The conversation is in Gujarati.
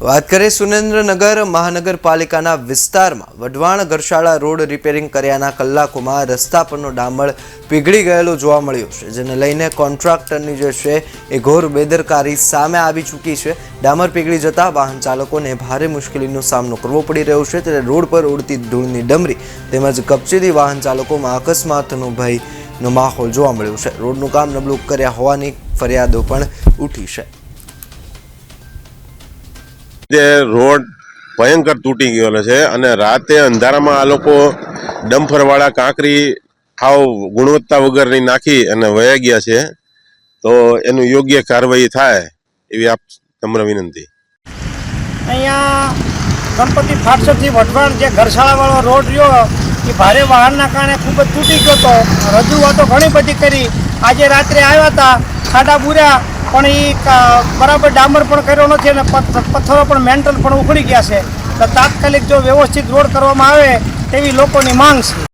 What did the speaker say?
વાત કરીએ સુરેન્દ્રનગર મહાનગરપાલિકાના વિસ્તારમાં વઢવાણ ઘરશાળા રોડ રિપેરિંગ કર્યાના કલાકોમાં રસ્તા પરનો ડામર પીગળી ગયેલો જોવા મળ્યો છે, જેને લઈને કોન્ટ્રાક્ટરની જે છે એ ઘોર બેદરકારી સામે આવી ચૂકી છે. ડામર પીગળી જતા વાહન ચાલકોને ભારે મુશ્કેલીનો સામનો કરવો પડી રહ્યો છે, ત્યારે રોડ પર ઉડતી ધૂળની ડમરી તેમજ કપચીથી વાહન ચાલકોમાં અકસ્માતનો ભયનો માહોલ જોવા મળ્યો છે. રોડનું કામ નબળું કર્યા હોવાની ફરિયાદો પણ ઉઠી છે. તે રોડ ભયંકર તૂટી ગયેલો છે અને રાતે અંધારામાં આ લોકો ડમ્ફરવાળા કાંકરી હાવ ગુણવત્તા વગરની નાખી અને વયા ગયા છે. તો એનું યોગ્ય કાર્યવાહી થાય એવી આપ તમને વિનંતી. અહીંયા ગણપતિ ફાટસરથી વઢવાણ જે ઘરશાળાવાળો રોડ રહ્યો, એ ભારે વાહનના કારણે ખૂબ જ તૂટી ગયો હતો. રજૂઆતો ઘણી બધી કરી. આજે રાત્રે આવ્યા હતા, ખાડા બુર્યા પણ એ બરાબર ડામર પણ કર્યો નથી અને પથ- પથ્થરો પણ મેન્ટલ પણ ઉખડી ગયા છે. તો તાત્કાલિક જો વ્યવસ્થિત રોડ કરવામાં આવે તેવી લોકોની માંગ છે.